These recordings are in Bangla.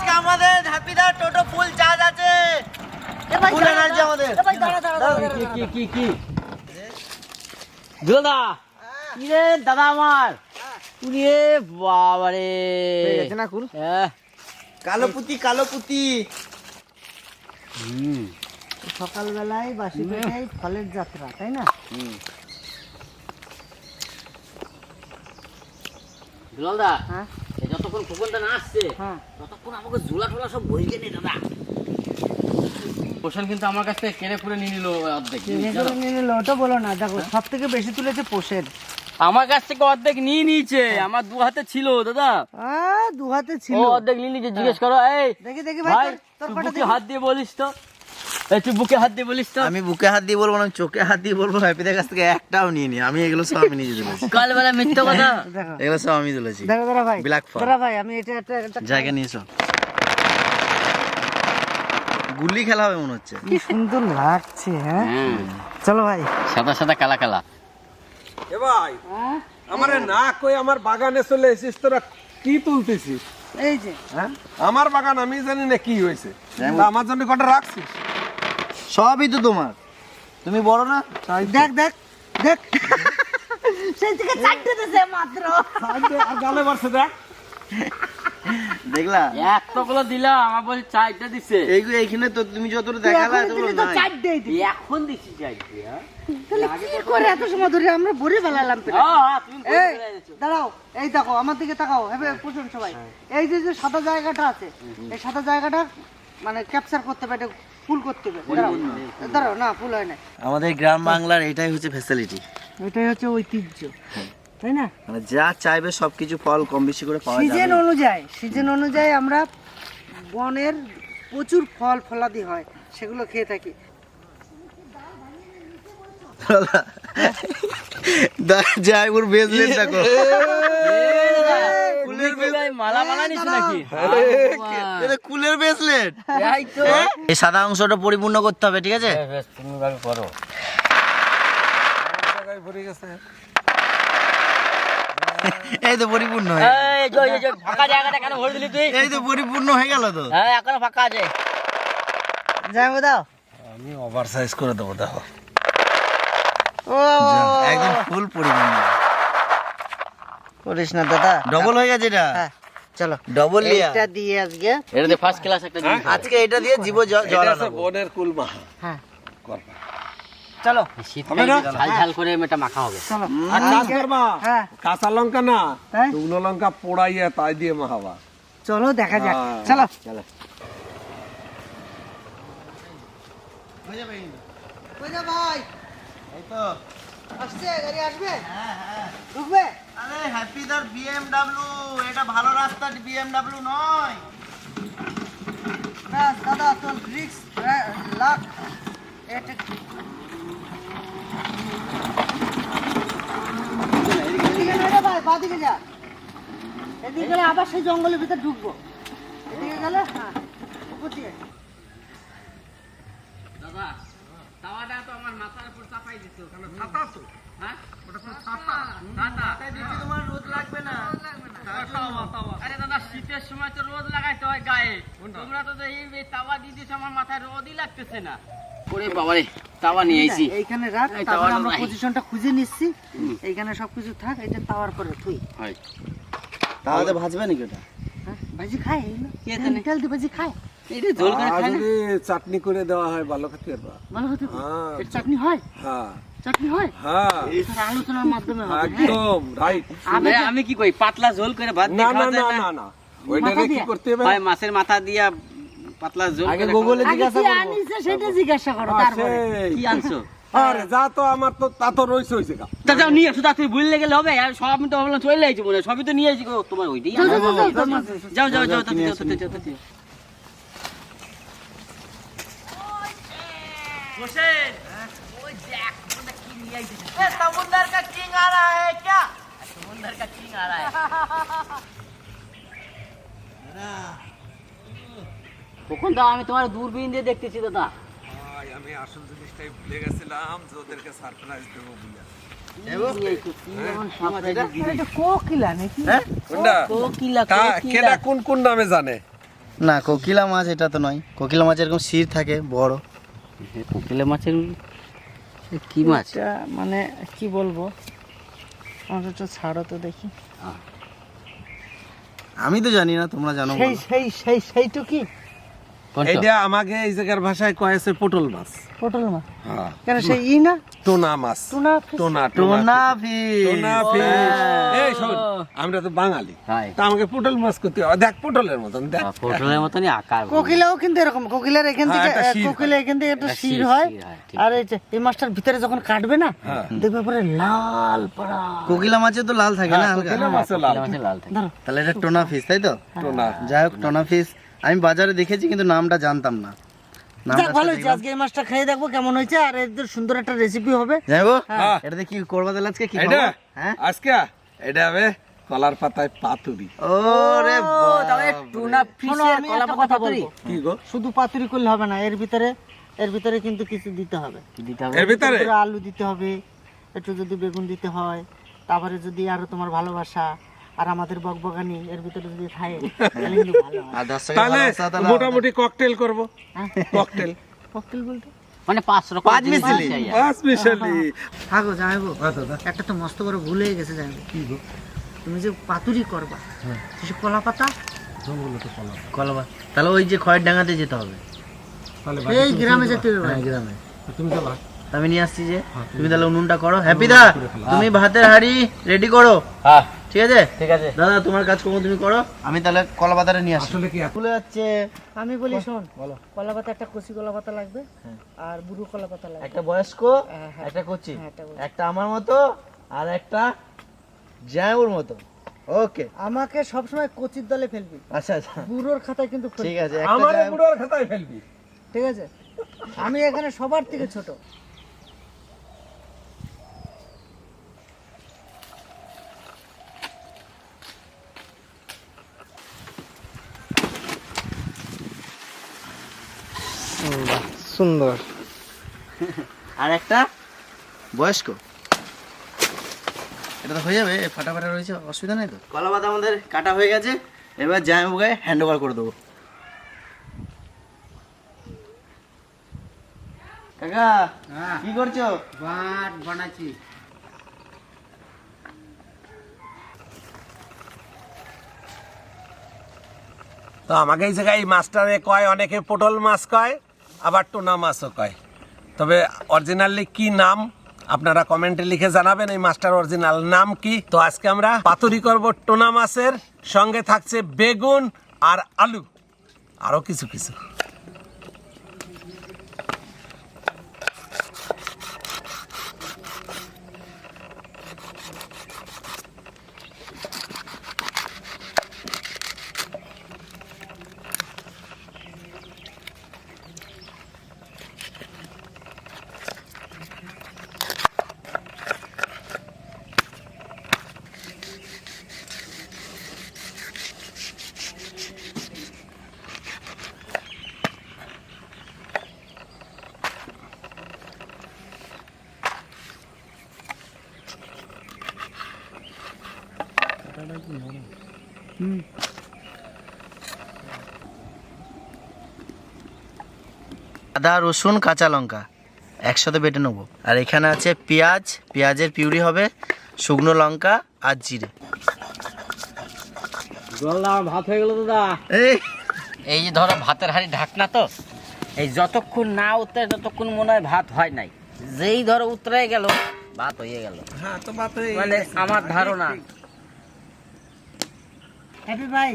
আজকে আমাদের হ্যাপিদার টোটো ফুল চার্জ আছে। ফুল এনার্জি আমাদের। কি কি কি কি? দুলাদা কি দাদা আমার? উরে বাবারে। গেছে না কুল? হ্যাঁ কালো পুতি কালো পুতি। হুম। সকালবেলায় বাসি পেটাই ফলের যাত্রা তাই না? দুলালদা হ্যাঁ? যতক্ষণ খোকনটা না আসছে হ্যাঁ। ততক্ষণ আমাকে ঝুলা টোলা সব বইকে নে দাদা। পোষণ কিন্তু আমার কাছ থেকে কেড়ে পুরে নিয়ে নিল অর্ধেক। নিয়ে নিলো ওটা বলো না দেখো সব থেকে বেশি তুলেছে পোষের। আমার কাছ থেকে অর্ধেক নিয়ে নিয়েছে আমার দু হাতে ছিল দাদা। দু হাতে ছিল। অর্ধেক নিয়ে নিয়েছে জিজ্ঞেস করো এই দেখি দেখি ভাই তোর- হাত দিয়ে বলিস তো। তুই বুকে হাত দিয়ে বলিস তো। আমি বুকে হাত দিয়ে বলব না চোখে হাত দিয়ে বলব হ্যাপিদের কাছ থেকে একটাও নিয়ে নি। আমি এগুলো সব আমি নিজে তুলেছি। কালবেলা মিথ্যা কথা। এগুলো সব আমি তুলেছি। দেখো দাদা ভাই। Black Fur. দাদা ভাই আমি এটা একটা জায়গা নিয়েছো গুলি খেলা হবে মনে হচ্ছে। কি সুন্দর লাগছে হ্যাঁ? চলো ভাই। সাদা সাদা কালা কালা। এ ভাই আমারে না কই আমার বাগানে চলে এসেছিস তোরা কি তুলতেছিস? এই যে। হ্যাঁ? আমার বাগান আমি জানি না কি হয়েছে। আমার জন্য কটা রাখছিস? সবই তো তোমার। তুমি বড় না? দেখ দেখ দেখ। সেই থেকে চারটে দিছে মাত্র। আর গালে বাড়ছে দেখ। দেখলা? এতগুলো দিলাম আমার বলছে চারটা দিছে। এইগুলো এইখানে তো তুমি যতটা দেখালা এখন এতগুলো নাই। চারটেই দিলি। এখন দিচ্ছি চারটে হ্যাঁ? তাহলে কি করে এত সময় ধরে আমরা ভরে ফেলালাম? হ্যাঁ, হ্যাঁ, এই দাঁড়াও এই দেখো আমার দিকে তাকাও এবে পুষুন সবাই। এই যে যে সাদা জায়গাটা আছে এই সাদা জায়গাটা মানে ক্যাপচার করতে এটা ফুল করতে হবে। দাঁড়াও। না ফুল হয় না আমাদের গ্রাম বাংলার এটাই হচ্ছে ফ্যাসিলিটি এটাই হচ্ছে ঐতিহ্য তাই না? মানে যা চাইবে সব কিছু ফল কম বেশি করে পাওয়া সিজন অনুযায়ী সিজন অনুযায়ী আমরা বনের প্রচুর ফল ফলাদি হয় সেগুলো খেয়ে থাকি। এই সাদা অংশটা পরিপূর্ণ করতে হবে ঠিক আছে এই তো পরিপূর্ণ হয়ে। এই তো পরিপূর্ণ হয়ে গেল তো হ্যাঁ এখনও ফাঁকা আছে আমি ওভার সাইজ করে দেবো দেখো একদম ফুল পরিপূর্ণ করিস না দাদা। ডবল হয়ে গেছে এটা? হ্যাঁ চলো। ডবল লিয়া। এটা দিয়ে আজকে এটাতে ফার্স্ট ক্লাস একটা জিনিস আজকে এটা দিয়ে জীব জ- এটা জড়ানো। হচ্ছে বনের কুলমা। হ্যাঁ। করবা। চলো। শীতকালে ঝাল ঝাল করে এটা মাখা হবে। আর কাজ করবা? হ্যাঁ। কাঁচা লঙ্কা না? হ্যাঁ। শুকনো লঙ্কা পোড়াইয়া তাই দিয়ে মাখাবা। চলো দেখা যাক। হ্যাঁ। চলো। চলো। যা ভাই। এই তো আসছে গাড়ি আসবে? ঢুকবে? আরে হ্যাপি দার বিএমডব্লিউ এটা ভালো রাস্তা বিএমডব্লিউ নয়। না দাদা তোর রিক্স লাখ এটা এদিকে নয় রে ভাই বাদিকে যা। এদিকে গেলে আবার সেই জঙ্গলের ভিতর ঢুকবো। এদিকে গেলে হ্যাঁ উপর দাদা তাওয়াটা তো আমার মাথার উপর চাপাই দিত ছাতা তো হ্যাঁ? ওটা তো ছাতা। ছাতা। তোমার রোদ লাগবে না। আরে দাদা শীতের সময় তো রোদ লাগাইতে হয় গায়ে। তোমরা তো এই এই তাওয়া দিয়ে দিছো আমার মাথায় রোদই লাগতেছে না। ওরে বাবারে তাওয়া নিয়ে আইছি। এইখানে রাখ তারপরে আমরা পজিশনটা খুঁজে নিচ্ছি। এইখানে সবকিছু থাক এটা তাওয়ার পরে তুই হয়। ভাজবে নাকি ওটা? ভাজি খায়? তেল দিয়ে ভাজি খায়। ঝোল করে আর খাই না? যদি চাটনি করে দেওয়া হয় ভালো খেতে পারবা। ভালো। হ্যাঁ। চাটনি হয়? হ্যাঁ। চাটনি হয়? হ্যাঁ। আলোচনার মাধ্যমে হ্যাঁ? একদম রাইট আমি আমি কি কই পাতলা ঝোল করে ভাত না দিয়ে না না? না না। না ওইটারে কি করতে হবে। হয় মাছের মাথা দিয়া পাতলা ঝোল আগে গুগলে আগে কি সেটা জিজ্ঞাসা করো তারপরে। কি আনছো? আরে যা তো আমার তো তা তো রইছে হইছে গা তা যাও নিয়ে এসো তাড়াতাড়ি ভুললে গেলে হবে আর সব আমি তো ভাবলাম চলে আইছি মনে হয়। সবই তো নিয়ে আইছি গো তোমার ওইটাই যাও, আনো। যাও, যাও, যাও, যাও, যাও। যাও যাও যাও তাড়াতাড়ি, যাও তাড়াতাড়ি, যাও তাড়াতাড়ি। হোসেন, ওই দেখ, ওটা কি নিয়ে আইছিস? ए समुंदर का किंग आ रहा है क्या সমুদ্রের কাছে কিং আর আয়। কখন দাও আমি তোমার দূরবীন দিয়ে দেখতেছি দাদা আমি আসল জিনিসটাই ভুলে গেছিলাম যে ওদেরকে সারপ্রাইজ দেবো বলে। কোন কোন নামে জানে? না কোকিলা মাছ এটা তো নয়। কোকিলা মাছ এরকম শির থাকে বড়। কোকিলা মাছের কি মাছ? মানে কি বলব? ছাড়ো তো দেখি। আমি তো জানি না তোমরা জানো সেই। সেই সেই সেইটুকি? এইটা আমাকে এই জায়গার ভাষায় কয়েছে পটল মাছ। পটল মাছ? হ্যাঁ। কেন সেই ই না? টোনা মাছ। Tuna? Tuna tuna fish. Tuna fish. এই শোন আমরা তো বাঙালি। তা আমাকে পটল মাছ করতে দেখ পটলের মতন দেখ। পটলের মতনই আকার কোকিলাও কিন্তু এরকম কোকিলার এখান হ্যাঁ, থেকে কোকিলা এখান থেকে একটা শির হয়। আর এই এই মাছটার ভিতরে যখন কাটবে না হ্যাঁ। দেখবে পরে লাল পড়া। কোকিলা মাছে তো লাল থাকে না হালকা। কোকিলা মাছে লাল। লাল থাকে। তাহলে এটা টোনা ফিশ তাই তো? টোনা। যাই হোক টোনা ফিশ। আমি বাজারে দেখেছি কিন্তু নামটা জানতাম না। যাক, ভালো হয়েছে। আজকে এই মাছটা খেয়ে দেখব কেমন হয়েছে আর এদের সুন্দর একটা রেসিপি হবে। যাইবো হ্যাঁ। এটাতে কি করবা তাহলে আজকে কি এটা? হ্যাঁ? আজকে? এটা হবে কলার পাতায় পাতুরি। ওরে তবে টুনা ফিশের কলা কথা পাতুরি বলব। কি গো? শুধু পাতুরি করলে হবে না এর ভিতরে এর ভিতরে কিন্তু কিছু দিতে হবে। দিতে হবে? এর ভিতরে? একটু আলু দিতে হবে একটু যদি বেগুন দিতে হয় তারপরে যদি আরও তোমার ভালোবাসা আর আমাদের বকবগানি এর ভিতরে যদি থাকে তাহলে কিন্তু ভালো হয়। তাহলে মোটামুটি ককটেল করব। হ্যাঁ? ককটেল ককটেল বলতে? মানে পাঁচ রকম পাঁচ জিনিস মিশালি। আছে ইয়া। বাস মিশালি। থাকো একটা তো মস্ত বড় ভুল হয়ে গেছে জানাব কি গো? তুমি যে পাতুরি করবা কিছু কলা পাতা? কলবা তাহলে ওই যে খয়ের ডাঙাতে যেতে হবে। এই গ্রামে যেতে হবে হ্যাঁ গ্রামে। তুমি আমি নিয়ে আসছি যে। তুমি তাহলে উনুনটা করো। হ্যাপি দা তুমি ভাতের হাড়ি রেডি করো। হ্যাঁ। ঠিক আছে? ঠিক আছে। দাদা তোমার কাজ করব তুমি করো। আমি তাহলে কলা পাতাটা নিয়ে আসি। আসলে কি খুলে যাচ্ছে। আমি বলি শোন কলা পাতা একটা কচি কলা পাতা লাগবে আর বুড়ো কলা পাতা লাগবে। একটা বয়স্ক হ্যাঁ, হ্যাঁ। একটা কচি হ্যাঁ, একটা আমার মতো আর একটা জায়ুর মতো। ওকে। আমাকে সবসময় কচির দলে ফেলবি। আচ্ছা আচ্ছা। বুড়োর খাতায় কিন্তু ঠিক আছে আমার বুড়োর খাতায় ফেলবি। ঠিক আছে? আমি এখানে সবার থেকে ছোট। সুন্দর। আর একটা? বয়স্ক। এটা তো হয়ে যাবে ফাটা ফাটা রয়েছে অসুবিধা নেই তো? কলা পাতা আমাদের কাটা হয়ে গেছে এবার জামাইবাবুকে হ্যান্ড ওভার করে দেবো। কাকা কি করছ? বাট বানাচ্ছি। তো আমাকে এই জায়গায় এই মাছটারে কয় অনেকে পটল মাছ কয়। আবার টোনা মাছও কয়। তবে অরিজিনালি কি নাম আপনারা কমেন্টে লিখে জানাবেন এই মাস্টার অরিজিনাল নাম কি। তো আজকে আমরা পাতুরি করব টোনা মাছের। সঙ্গে থাকছে বেগুন আর আলু। আরও কিছু কিছু। আদা রসুন কাঁচা লঙ্কা। একসাথে বেটে নেব। আর এখানে আছে পেঁয়াজ। পেঁয়াজের পিউরি হবে শুকনো লঙ্কা আর জিরে। ভাত হয়ে গেল দাদা এই। এই যে ধরো ভাতের হাড়ি ঢাকনা তো এই যতক্ষণ না উতরে ততক্ষণ মনে হয় ভাত হয় নাই। যেই ধরো উতরে গেল ভাত হয়ে গেল। হ্যাঁ মানে আমার ধারণা। হ্যাপি ভাই.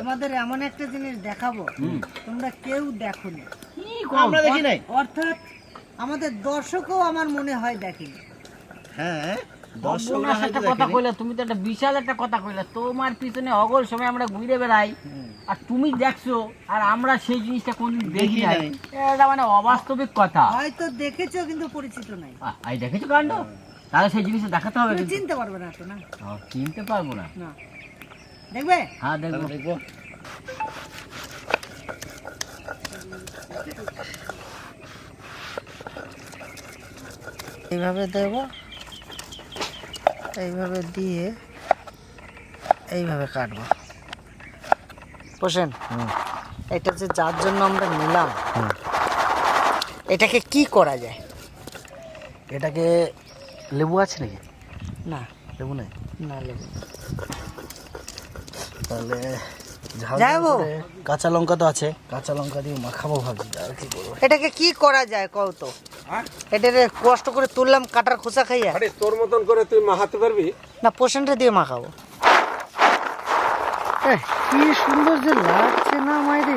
তোমাদের এমন একটা জিনিস দেখাবো তোমরা কেউ দেখোনি আমরা দেখি নাই। অর্থাৎ আমাদের দর্শকও আমার মনে হয় দেখেনি। হ্যাঁ কথা কইলে তুমি তো একটা বিশাল একটা কথা কইলে তোমার পিছনে অগল সময় আমরা ঘুরে বেড়াই আর তুমি দেখছ আর আমরা সেই জিনিসটা কোনদিন দেখি দেখি নাই। নাই। এটা মানে অবাস্তবিক কথা। হয়তো দেখেছ কিন্তু পরিচিত নাই। দেখেছ কাণ্ড? তাহলে সেই জিনিসটা দেখাতে হবে চিনতে পারবে না তো না। চিনতে পারব না। দেখবে? হ্যাঁ দেখব। দেখব। এইভাবে দেব। এইভাবে দিয়ে এইভাবে কাটবো। হোসেন এটা যে যার জন্য আমরা নিলাম এটাকে কি করা যায়? এটাকে লেবু আছে নাকি? না। লেবু নেই? না লেবু। তাহলে যাব। কাঁচা লঙ্কা তো আছে কাঁচা লঙ্কা দিয়ে মাখাবো ভাবছি আর কি করব? এটাকে কি করা যায় কও তো? এটাকে কষ্ট করে তুললাম কাটার খোসা খাইয়া। আরে তোর মতন করে তুই মাহাতে পারবি? না পোষণটা দিয়ে মাখাবো। কি সুন্দর যে লাগছে না মাইরে।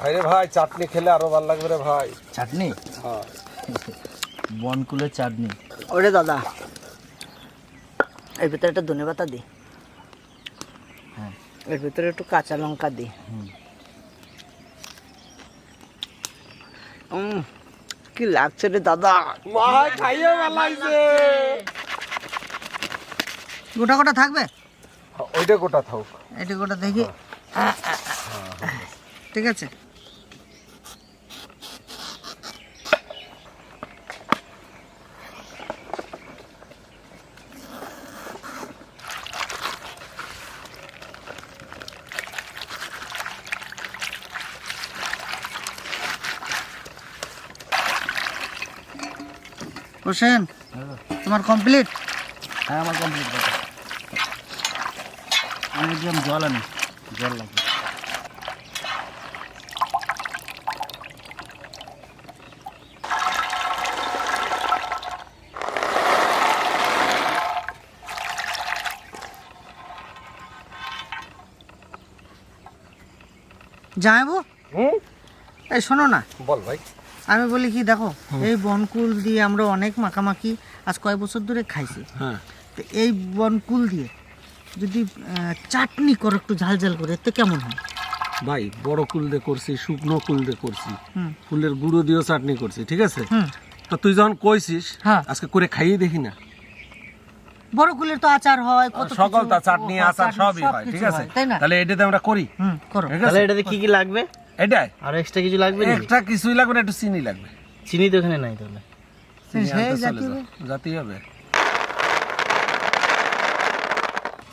ভাইরে ভাই চাটনি খেলে আরও ভালো লাগবে রে ভাই। চাটনি? হ্যাঁ। বনকুলের চাটনি। ওরে দাদা এর ভিতরে একটা ধনে পাতা দি। হ্যাঁ। এর ভিতরে একটু কাঁচা লঙ্কা দিই। উম, কি লাগছে রে দাদা? খাইয়ে ভালো লাগছে গোটা গোটা থাকবে? ওইটা গোটা থাক এটা গোটা দেখি। ঠিক আছে। হোসেন তোমার কমপ্লিট হ্যাঁ আমার কমপ্লিট কথা। আমি দিলাম জল আনি জল লাগবে। যাব এই শোনো না। বল ভাই। আমি বলি কি দেখো এই বনকুল দিয়ে আমরা অনেক মাখামাখি আজ কয়েক বছর ধরে খাইছি। হ্যাঁ। তো এই বনকুল দিয়ে যদি চাটনি করো একটু ঝাল ঝাল করে তো কেমন হয়? ভাই বড় কুল দিয়ে করছি শুকনো কুল দিয়ে করছি। ফুলের গুঁড়ো দিয়েও চাটনি করছি ঠিক আছে? তো তুই যখন কইছিস হ্যাঁ। আজকে করে খাইয়ে দেখি না। বড় কুলের তো আচার হয় কত সকল তা চাটনি আচার সবই হয় ঠিক আছে? তাহলে এটাতে আমরা করি। করো। ঠিক তাহলে আছে এটাতে কি কি লাগবে? এটাই? আর এক্সট্রা কিছু লাগবে একটা কিছুই লাগবে না একটু চিনি লাগবে। চিনি তো এখানে নাই তাহলে। যাও। জাতীয় হবে।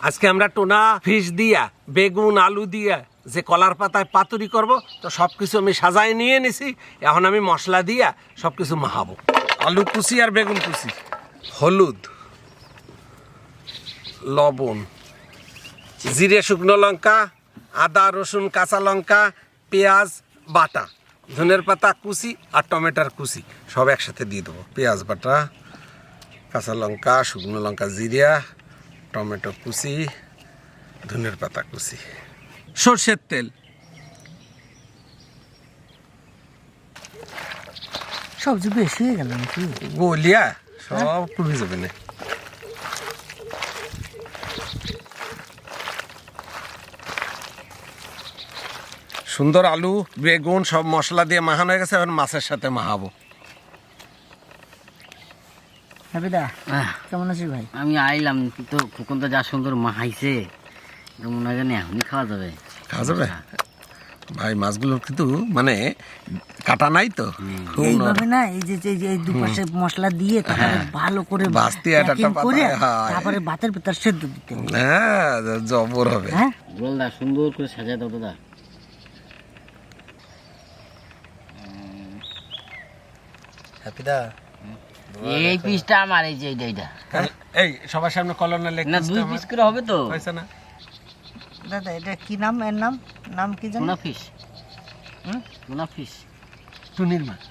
আজকে আমরা টোনা ফিশ দিয়া বেগুন আলু দিয়া যে কলার পাতায় পাতুরি করব তো সব কিছু আমি সাজায় নিয়ে নিছি। এখন আমি মশলা দিয়া সব কিছু মাহাবো আলু কুচি আর বেগুন কুচি। হলুদ লবণ জিরে শুকনো লঙ্কা আদা রসুন কাঁচা লঙ্কা পেঁয়াজ বাটা ধনের পাতা কুচি আর টমেটোর কুচি। সব একসাথে দিয়ে দেবো। পেঁয়াজ বাটা কাঁচা লঙ্কা শুকনো লঙ্কা জিরা টমেটো কুচি ধনের পাতা কুচি। সর্ষের তেল। সবজি বেশি হয়ে গেল নাকি? গলিয়া? সব কমে যাবে না। সুন্দর আলু বেগুন সব মশলা দিয়ে মাখানো হয়ে গেছে এখন মাছের সাথে মাখাবো। হ্যাপিদা কেমন আছিস ভাই? আমি আইলাম তো খুকুন তো যা সুন্দর মাহাইছে মনে হয় এখনই খাওয়া যাবে। খাওয়া যাবে? ভাই মাছগুলো কিন্তু মানে কাটা নাই তো। এইভাবে না এই যে এই দুপাশে মশলা দিয়ে তারপরে ভালো করে বাস্তি একটা করে হ্যাঁ। তারপরে ভাতের ভিতর সেদ্ধ দিতে হ্যাঁ জবর হবে। হ্যাঁ? সুন্দর করে সাজায় দাও দাদা হ্যাপিদা এই পিসটা আমার এই যে এইটা এইটা। এই সবার সামনে লেখ না দুই পিস করে হবে তো। হয়েছে না। দাদা এটা কি নাম? এর নাম? নাম কি জানো? টুনা ফিশ হুম টুনা ফিশ টুনির মাছ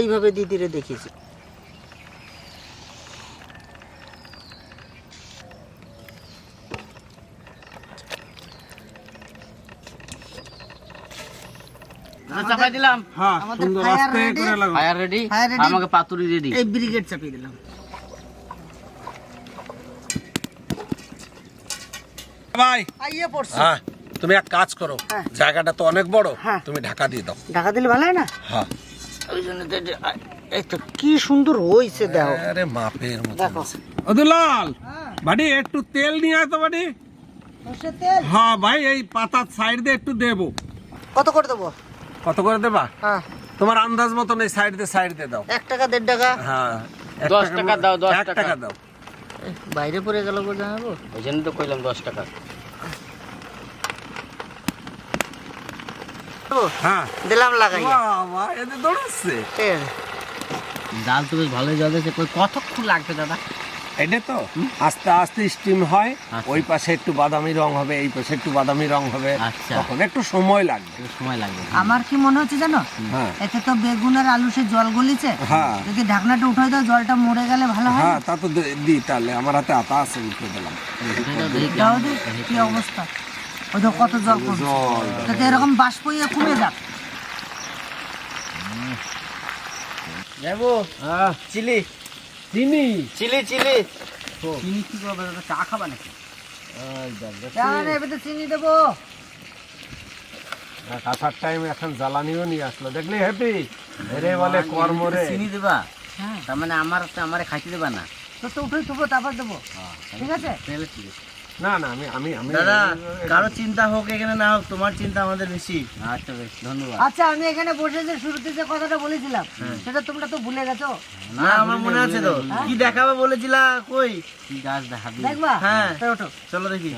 এইভাবে দিদিরে দেখিয়েছি। চাপাই দিলাম। হ্যাঁ সুন্দর আস্তে করে লাগো ফায়ার রেডি আমাকে পাতুরি রেডি এই ব্রিগেড চাপিয়ে দিলাম। ভাই। আইয়ে পড়ছে। হ্যাঁ তুমি এক কাজ করো। হ্যাঁ। জায়গাটা তো অনেক বড়। তুমি ঢাকা দিয়ে দাও। ঢাকা দিলে ভালো না? হ্যাঁ। ওই জন্য তো এটা- কি সুন্দর হইছে দেখো। আরে মাপের মতো। দেখো। অদুলাল বাড়ি একটু তেল নিয়ে আয় তো বাড়ি। সর্ষের তেল? হ্যাঁ ভাই এই পাতার সাইড দিয়ে একটু দেবো। কত করে দেবো? কত করে দেবা? হ্যাঁ। তোমার আন্দাজ মতন এই সাইড দিয়ে সাইড দিয়ে দাও। এক টাকা দেড় টাকা? হ্যাঁ দশ টাকা দাও দশ টাকা। দাও। বাইরে পড়ে গেল বলে জানাব? ওই জন্য তো কইলাম দশ টাকা। হ্যাঁ।, হ্যাঁ। দিলাম লাগাই দৌড়াচ্ছে। জাল তো বেশ ভালোই জল দিয়েছে কতক্ষণ লাগবে দাদা? এটা তো? আস্তে আস্তে স্টিম হয় আচ্ছা। ওই পাশে একটু বাদামি রং হবে এই পাশে একটু বাদামি রং হবে আচ্ছা। তখন একটু সময় লাগবে। সময় লাগবে। আমার কি মনে হচ্ছে জানো? হ্যাঁ। এতে তো বেগুন আর আলু সে জল গলিছে। হ্যাঁ। যদি ঢাকনাটা উঠাই দাও জলটা মরে গেলে ভালো হয় হ্যাঁ তা তো দিই তাহলে আমার হাতে আতা আছে উঠে দিলাম। কি অবস্থা। ওই তো কত জল পড়ছে। এরকম বাষ্প ইয়ে কমে যাক। যাব হ্যাঁ। চিলি? চিনি। Chilli chilli. চিনি কি করবে? চা খাবা নাকি? চিনি দেবো। কাঁচার টাইম এখন জ্বালানিও নিয়ে আসলো। দেখলি হ্যাপি এরে বলে কর্মরে চিনি দেবা? হ্যাঁ। তার মানে আমার আমারে খাইতে দেবা না? তো তো উঠে থবো তারপর দেবো। ঠিক আছে তাহলে ঠিক আছে? না না আমি আমি আমি দাদা কারও চিন্তা হোক এখানে না হোক তোমার চিন্তা আমাদের বেশি। আচ্ছা বেশ ধন্যবাদ। আচ্ছা আমি এখানে বসে যে শুরুতে যে কথাটা বলেছিলাম সেটা তোমরা তো ভুলে গেছো? না আমার মনে আছে তো। কি দেখাবে বলেছিলা? কই? কি গাছ দেখাবি? দেখবা? হ্যাঁ। ওঠো। চলো দেখি।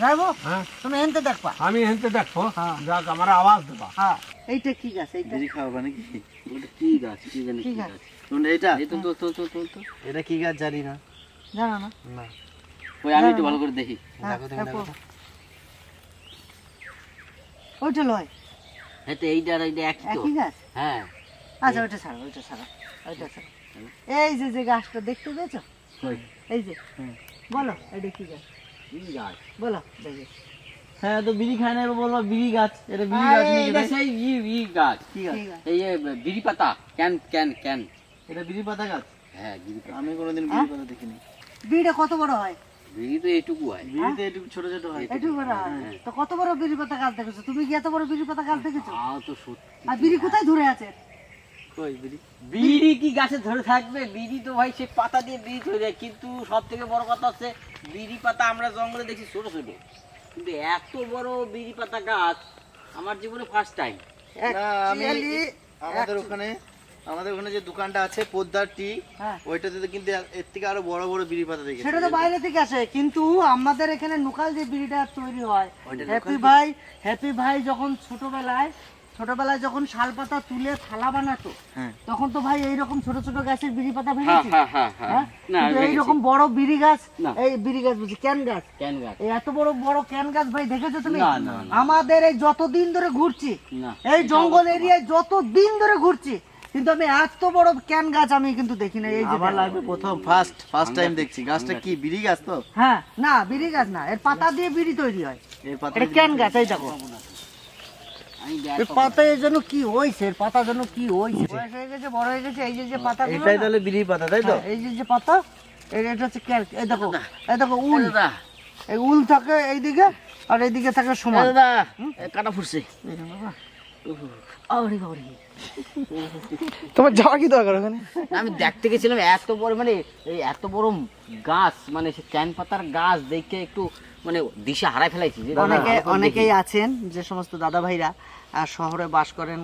যাইবো হ্যাঁ। তুমি এনতে দেখবা। আমি হেনতে দেখো হ্যাঁ। যাক আমার আওয়াজ দেবা। হ্যাঁ। এইটা কি গাছ? এইটা? বিড়ি খাওয়া নাকি? ওটা কি গাছ? কি জানি কি কি গাছ? এটা? তো তো তো তো তো তো। এটা কি গাছ জানি না। জানো না? না। ওই আমি একটু ভালো করে দেখি। হ্যাঁ। ওইটা লয়। এই তো এইটা আর এইটা একই তো। একই গাছ? হ্যাঁ। আচ্ছা ওইটা ছাড়ো ওইটা ছাড়ো ওইটা ছাড়ো। এই যে যে গাছটা দেখতে পেয়েছ? এই যে। বলো এটা কি গাছ? গাছ? বলো দেখি। হ্যাঁ তো বিড়ি খায় না বলব বিড়ি গাছ। এটা বিড়ি গাছ এটা সেই ই ই গাছ। কি গাছ? এই যে বিড়ি পাতা। Can can can. এটা বিড়ি পাতা গাছ? হ্যাঁ বিড়ি পাতা। আমি কোনোদিন বিড়ি পাতা দেখিনি। বিড়িটা কত বড় হয়? বিড়ি তো এইটুকু হয় বিড়িতে একটু ছোট ছোট হয়। একটু বড় তো কত বড় বিড়ি পাতা গাছ দেখেছ? তুমি কি এত বড় বিড়ি পাতা গাছ দেখেছ? তাও তো সত্যি আর বিড়ি কোথায় ধরে আছে? কই বিড়ি? বিড়ি কি গাছে ধরে থাকবে? বিড়ি তো ভাই সে পাতা দিয়ে বিড়ি ধরে যায়। কিন্তু সব থেকে বড় কথা হচ্ছে বিড়ি পাতা আমরা জঙ্গলে দেখি ছোট ছোট। কিন্তু এত বড় বিড়ি পাতা গাছ আমার জীবনে ফার্স্ট টাইম আমাদের ওখানে আমাদের ওখানে যে দোকানটা আছে পোদ্দার টি হ্যাঁ। ওইটাতে কিন্তু এর থেকে আরও বড় বড় বিড়ি পাতা দেখেছি। সেটা তো বাইরে থেকে আসে কিন্তু আমাদের এখানে লোকাল যে বিড়িটা তৈরি হয় হ্যাপি ভাই হ্যাপি ভাই যখন ছোটবেলায় ছোটবেলায় যখন শাল পাতা তুলে থালা বানাতো হ্যাঁ। তখন তো ভাই এইরকম ছোট ছোট গাছের বিড়ি পাতা হ্যাঁ ভেঙেছে। হ্যাঁ হ্যাঁ হ্যাঁ। হ্যাঁ? এইরকম বড় বিড়ি গাছ এই বিড়ি গাছ বুঝি ক্যান গাছ। কেন গাছ। এত বড় বড় ক্যান গাছ ভাই দেখেছ তুমি। আমাদের এই যতদিন ধরে ঘুরছি না। এই জঙ্গল এরিয়ায় যত দিন ধরে ঘুরছি কিন্তু আমি এত বড় ক্যান গাছ আমি কিন্তু দেখি না এই যে আমার। লাইফে প্রথম ফার্স্ট ফার্স্ট টাইম দেখছি। গাছটা কি বিড়ি গাছ তো? হ্যাঁ না বিড়ি গাছ না এর পাতা দিয়ে বিড়ি তৈরি হয়। এর পাতা এটা ক্যান গাছ এই দেখো। এর পাতা এর জন্য কি হইছে এর পাতা জন্য কি হইছে? বয়স হয়ে গেছে বড় হয়ে গেছে এই যে যে পাতা এটাই তাহলে বিড়ি পাতা তাই তো? এই যে যে পাতা এটা হচ্ছে ক্যান এই দেখো এই দেখো উল। এই উল থাকে এইদিকে আর এইদিকে থাকে সমান। দাদা কাটা ফুটছে। আরে। তোমার যাওয়া কি দরকার ওখানে? আমি দেখতে গেছিলাম এত বড় মানে এই এত বড় গাছ মানে সে ক্যান পাতার গাছ দেখে একটু মানে দিশা হারাই ফেলাইছি। অনেকে অনেকেই আছেন যে সমস্ত দাদা ভাইরা শহরে বাস করেন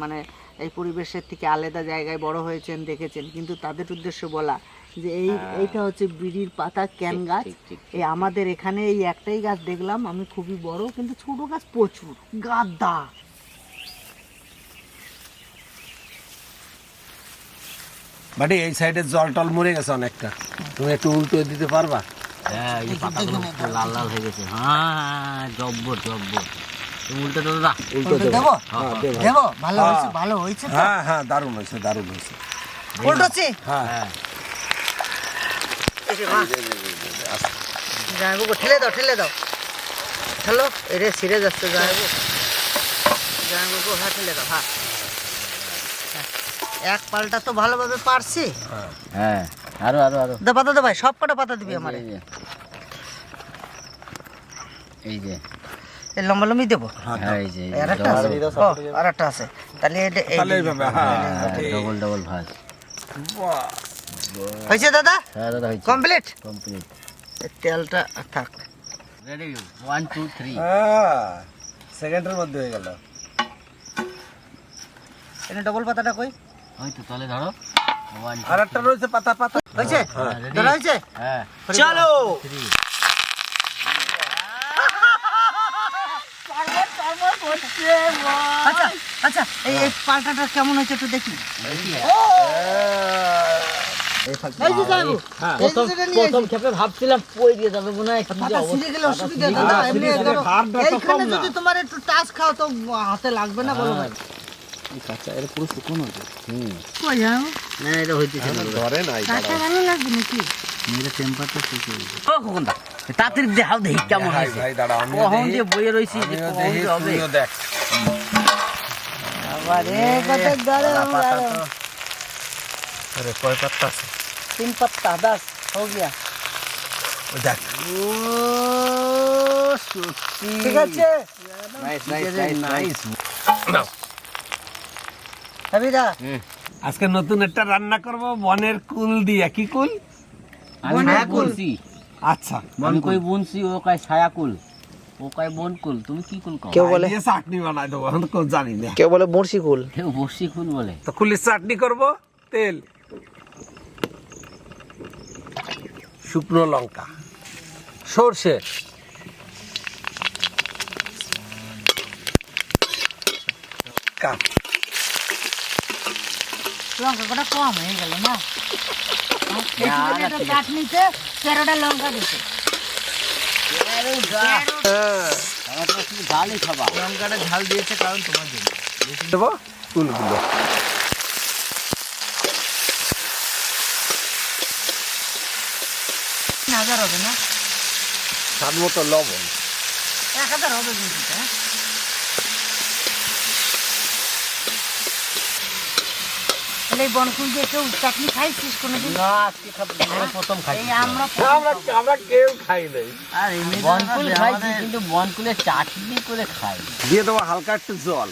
মানে এই পরিবেশের থেকে আলাদা জায়গায় বড় হয়েছেন দেখেছেন। কিন্তু তাদের উদ্দেশ্যে বলা যে এই এইটা হচ্ছে বিড়ির পাতা ক্যান গাছ। এই আমাদের এখানে এই একটাই গাছ দেখলাম আমি খুবই বড় কিন্তু ছোট গাছ প্রচুর গাদা বাড়ি এই সাইডে জল টল মরে গেছে অনেকটা। তুমি একটু উল্টো দিতে পারবা? হ্যাঁ এই পাতাগুলো লাল লাল হয়ে গেছে। হ্যাঁ জব্বর জব্বর। তুমি উল্টে দাও দাদা উল্টো দেবো? দেবো। হ্যাঁ, দেবো। দেবো? ভালো হ্যাঁ। হয়েছে ভালো হয়েছে হ্যাঁ হ্যাঁ দারুণ হয়েছে দারুণ হয়েছে। উল্টোছি হ্যাঁ। এই যে ঠেলে দাও ঠেলে দাও। ঠেলো এরে ছিঁড়ে যাচ্ছে হ্যাঁ ঠেলে দাও হ্যাঁ। এক পাল্টা তো ভালোভাবে পারছি। হ্যাঁ আরও আরও আরও। দা পাতা দে ভাই সব কটা পাতা দিবি আমার। এই যে। এই যে। লম্বা লম্বি দেবো? হ্যাঁ এই যে আর একটা আছে। তাহলে তাহলে এইভাবে হ্যাঁ ডবল ডবল ভাজ। হয়েছে দাদা? হ্যাঁ দাদা কমপ্লিট? কমপ্লিট। তেলটা থাক। রেডি ওয়ান টু থ্রি হ্যাঁ সেকেন্ডের মধ্যে হয়ে গেল। এনে ডবল পাতাটা কই? ওই তো তাহলে ধরো। আর একটা রয়েছে পাতা পাতা। হয়েছে? ধরা হয়েছে? হ্যাঁ। চলো! আচ্ছা আচ্ছা এই পাল্টাটা কেমন হয়েছে একটু দেখি। হ্যাঁ। খেপে ভাবছিলাম পড়ে দিয়ে যাবে মনে হয় অসুবিধা ধরো যদি তোমার একটু টাচ খাও তো হাতে লাগবে না বলো ভাই। কাঁচা এটা পুরো শুকনো হয়েছে কই যাও না এটা হইতেছে না ধরে নাই কাঁচা ভালো লাগবে নাকি মেরে টেম্পারটা শেষ হয়ে গেছে ও খোকনদা তাড়াতাড়ি দেখাও দেখি কেমন ভাই হয়েছে ভাই দাঁড়া আমি কখন দিয়ে বইয়ে রয়েছি যে আমিও কখন দেখি দিয়ে হবে তুইও দেখ আবার এ কত গরম গরম আরে কয় পাত্তা আছে তিন पत्ता दस हो गया ওই দেখ ও ঠিক আছে নাইস নাইস নাইস নাও। আজকে নতুন একটা রান্না করব বনের কুল দিয়ে। কি কুল? আমি বন কুল। বলছি আচ্ছা। আমি কই বুনছি ও কয় ছায়াকুল ও কয় বনকুল তুমি কি কুল কও? কেউ বলে। চাটনি বানাই দেবো এখন তো জানি না। কেউ বলে বড়শি কুল। কেউ বসি কুল বলে। তো কুলির চাটনি করব তেল। শুকনো লঙ্কা। সর্ষে। কাপ লঙ্কা কটা কম হয়ে গেল না? চাটনিতে তেরোটা লঙ্কা দিতে। ঝালই খাবা লঙ্কাটা ঝাল দিয়েছে কারণ তোমার জন্য। দেবো? কুলগুলো তিন হাজার হবে না। স্বাদ মতো লবণ। এক হাজার হবে কিন্তু হ্যাঁ? তাহলে বনকুল দিয়ে কেউ চাটনি খাইছিস কোনোদিন? না আজকে প্রথম খাই আমরা আমরা আমরা কেউ খাই নাই। আর খাইছি কিন্তু বনকুলের চাটনি করে খাই। দিয়ে দেবো হালকা একটু জল।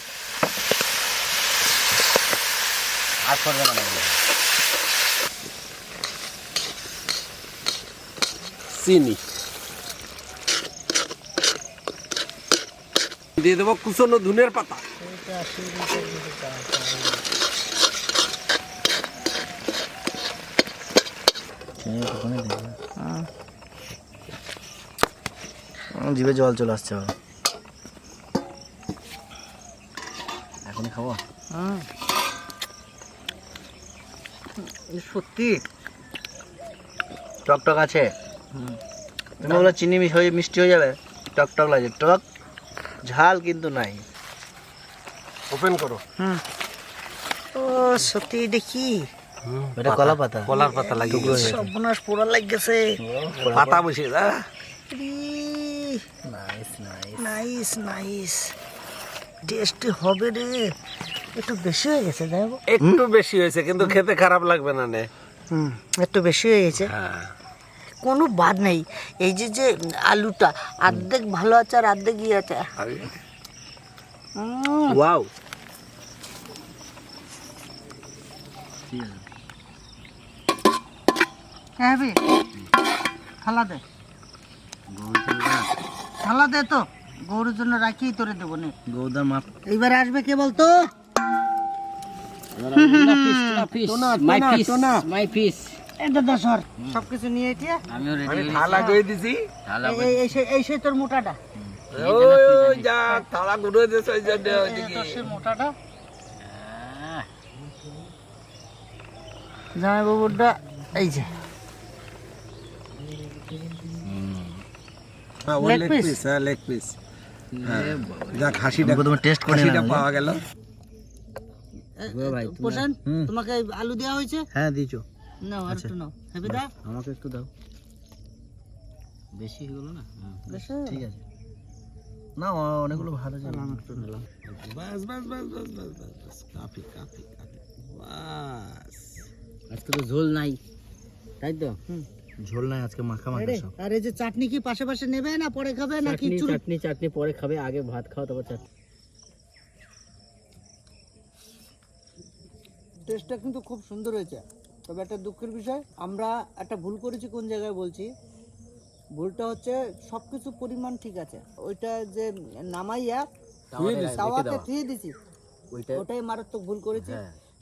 আর করবে না চিনি। দিয়ে দেবো কুচনো ধুনের পাতা। জিভে জল চলে আসছে আবার। এখনই খাব? সত্যি? টক টক আছে? তুমি বলো চিনি মিশ- হয়ে মিষ্টি হয়ে যাবে? টক টক লাগে টক ঝাল কিন্তু নাই। ওপেন করো। হুম ও সত্যি দেখি। এটা কলা পাতা। কলার পাতা লাগিয়ে গেছে সর্বনাশ পোড়া লাগতেছে পাতা বসে যা। Nice nice nice nice tasty হবে রে। একটু বেশি হয়ে গেছে দেখো একটু বেশি হয়েছে কিন্তু খেতে খারাপ লাগবে না নে। হুম একটু বেশি হয়ে গেছে। হ্যাঁ। কোনো বাদ নেই। এই যে যে আলুটা অর্ধেক ভালো আছে আর অর্ধেক ইয়ে আছে। ওয়াও হ্যাঁ বে থালা দে থালা দে তো গরুর জন্য রাখি তোরে দেবো নে গৌদা মাপ এইবার আসবে কে বলতো সবকিছু নিয়ে থালা গয়ে দিছি এই- সেই তোর মোটাটা ওই যা থালা গুঁড়ো দিয়েছে ওই জন্য মোটাটা জামাই বাবুরটা এই যে হ্যাঁ লেগ পিস হ্যাঁ লেগ পিস যাক হাসিটা টেস্ট করে হাসিটা পাওয়া গেল। পোষণ তোমাকে আলু দেওয়া হয়েছে? হ্যাঁ দিছো নাও আর একটু নাও। হেবি দা? আমাকে একটু দাও। বেশি হয়ে গেল না? বেশি। ঠিক আছে। না অনেকগুলো ভালো একটু নিলাম। বাস বাস বাস বাস বাস বাস বাস। কাফি কাফি কাফি বাস। আজকে তো ঝোল নাই। তাই তো? ঝোল নাই আজকে মাখা মাখা আরে, সব। আর এই যে চাটনি কি পাশে পাশে নেবে না পরে খাবে নাকি চাটনি চুর চাটনি চাটনি পরে খাবে আগে ভাত খাও তারপর চাটনি। টেস্টটা কিন্তু খুব সুন্দর হয়েছে। তবে একটা দুঃখের বিষয় আমরা একটা ভুল করেছি কোন জায়গায় বলছি? ভুলটা হচ্ছে সবকিছু পরিমাণ ঠিক আছে। ওইটা যে নামাইয়া তাওয়াতে দিছি ওইটা ওটাই মারাত্মক ভুল করেছি।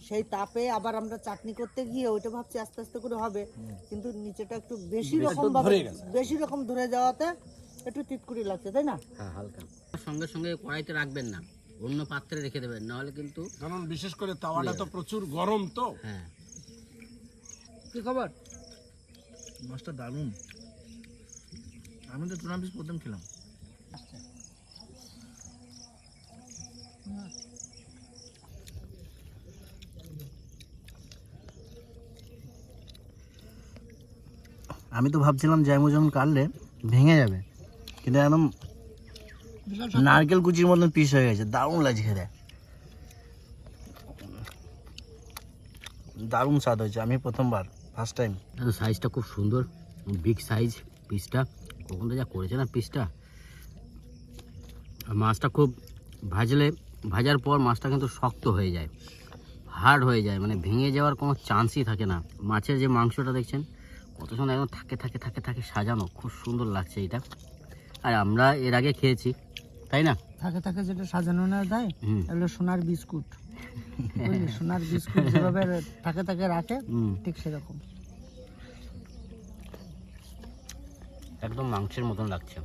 সেই তাপে আবার আমরা চাটনি করতে গিয়ে ওইটা ভাবছি আস্তে আস্তে করে হবে। কিন্তু নিচেটা একটু বেশি রকম ভাবে বেশি রকম ধরে যাওয়াতে একটু তিতকুড়ি লাগছে তাই না? হ্যাঁ হালকা। সঙ্গে সঙ্গে কড়াইতে রাখবেন না। অন্য পাত্রে রেখে দেবেন নাহলে কিন্তু কারণ বিশেষ করে তাওয়াটা তো প্রচুর গরম তো। হ্যাঁ। কি খবর? মাছটা দারুণ। আমি তো টুনা পিস প্রথম খেলাম। আমি তো ভাবছিলাম জাইমু যখন কাটলে ভেঙে যাবে। কিন্তু একদম নারকেল কুচির মতন পিস হয়ে গেছে। দারুণ লাগছে খেতে। দারুণ স্বাদ হয়েছে। আমি প্রথমবার ফার্স্ট টাইম সাইজটা খুব সুন্দর। বিগ সাইজ পিসটা কখনটা যা করেছে না পিসটা মাছটা খুব ভাজলে, ভাজার পর মাছটা কিন্তু শক্ত হয়ে যায়। হার্ড হয়ে যায়। মানে ভেঙে যাওয়ার কোনো চান্সই থাকে না। মাছের যে মাংসটা দেখছেন কত সুন্দর একদম থাকে থাকে থাকে থাকে সাজানো খুব সুন্দর লাগছে এটা। আর আমরা এর আগে খেয়েছি তাই না? থাকে থাকে যেটা সাজানো না দেয় হুম। এগুলো সোনার বিস্কুট। সোনার বিস্কুট যেভাবে থাকে থাকে রাখে হুম। ঠিক সেরকম। একদম মাংসের মতন লাগছে।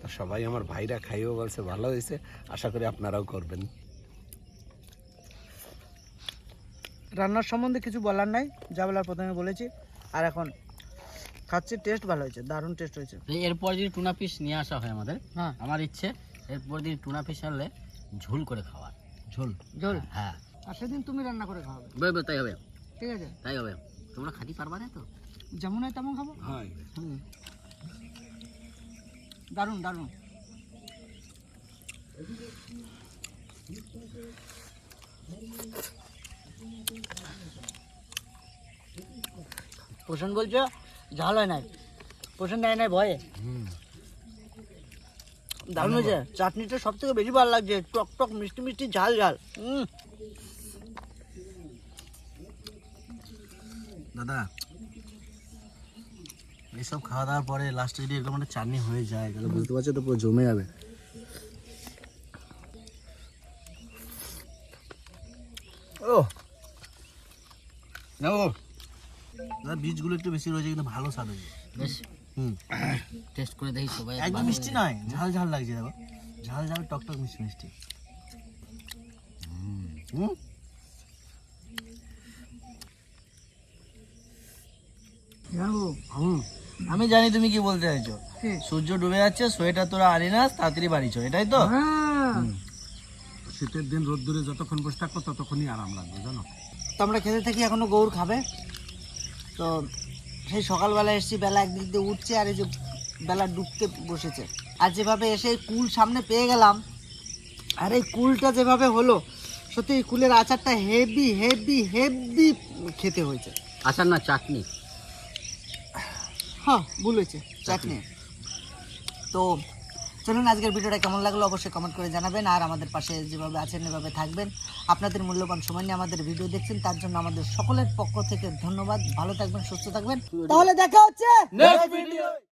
তা সবাই আমার ভাইরা খাইও বলছে ভালো হয়েছে আশা করি আপনারাও করবেন। রান্নার সম্বন্ধে কিছু বলার নাই যা বলার প্রথমে বলেছি। আর এখন খাচ্ছি টেস্ট ভালো হয়েছে দারুণ টেস্ট হয়েছে। এরপর যদি টুনা পিস নিয়ে আসা হয় আমাদের হ্যাঁ। আমার ইচ্ছে এরপর যদি টুনা পিস আনলে ঝোল করে খাওয়ার ঝোল। ঝোল? হ্যাঁ। আর সেদিন তুমি রান্না করে খাওয়াবে। তাই হবে। ঠিক আছে। তাই হবে। তোমরা খাতি পারবা না তো? যেমন হয় তেমন খাব। হয়। দারুণ দারুণ। পোষণ বলছো ঝাল হয় নাই। পোষণ নেয় নাই ভয়ে। দারুণ হয়েছে। চাটনিটা সব থেকে বেশি ভালো লাগছে। টক টক মিষ্টি মিষ্টি ঝাল ঝাল। হুম দাদা এইসব খাওয়া দাওয়ার পরে লাস্টে যদি এরকম একটা চাটনি হয়ে যায় তাহলে বুঝতে পারছ তো পুরো জমে যাবে। না ও দাদা বীজগুলো একটু বেশি রয়েছে কিন্তু ভালো স্বাদ হয়েছে। বেশ। হুম। টেস্ট করে দেখি সবাই একদম মিষ্টি নয় ঝাল ঝাল লাগছে দেখো। ঝাল ঝাল টক টক মিষ্টি মিষ্টি। হুম। হুম। আমি জানি তুমি কি বলতে চাইছো। সূর্য ডুবে যাচ্ছে সোয়েটার তোরা আনি না তাড়াতাড়ি বাড়ি চো এটাই তো। হ্যাঁ। শীতের দিন রোদ্দুরে যতক্ষণ বসে থাকব ততক্ষণই আরাম লাগবে জানো? তো আমরা খেতে থাকি এখনও গৌর খাবে। তো সেই সকালবেলা এসেছি বেলা একদিক দিয়ে উঠছে আর এই যে বেলা ডুবতে বসেছে। আর যেভাবে এসে কুল সামনে পেয়ে গেলাম আর এই কুলটা যেভাবে হলো সত্যি এই কুলের আচারটা হেভি হেভি হেভি খেতে হয়েছে। আচার না চাটনি? হ্যাঁ ভুল হয়েছে চাটনি। তো চলুন আজকের ভিডিওটা কেমন লাগল অবশ্যই কমেন্ট করে জানাবেন। আর আমাদের পাশে যেভাবে আছেন এভাবে থাকবেন। আপনাদের মূল্যবান সময় নিয়ে আমাদের ভিডিও দেখছেন তার জন্য আমাদের সকলের পক্ষ থেকে ধন্যবাদ। ভালো থাকবেন সুস্থ থাকবেন। তাহলে দেখা হচ্ছে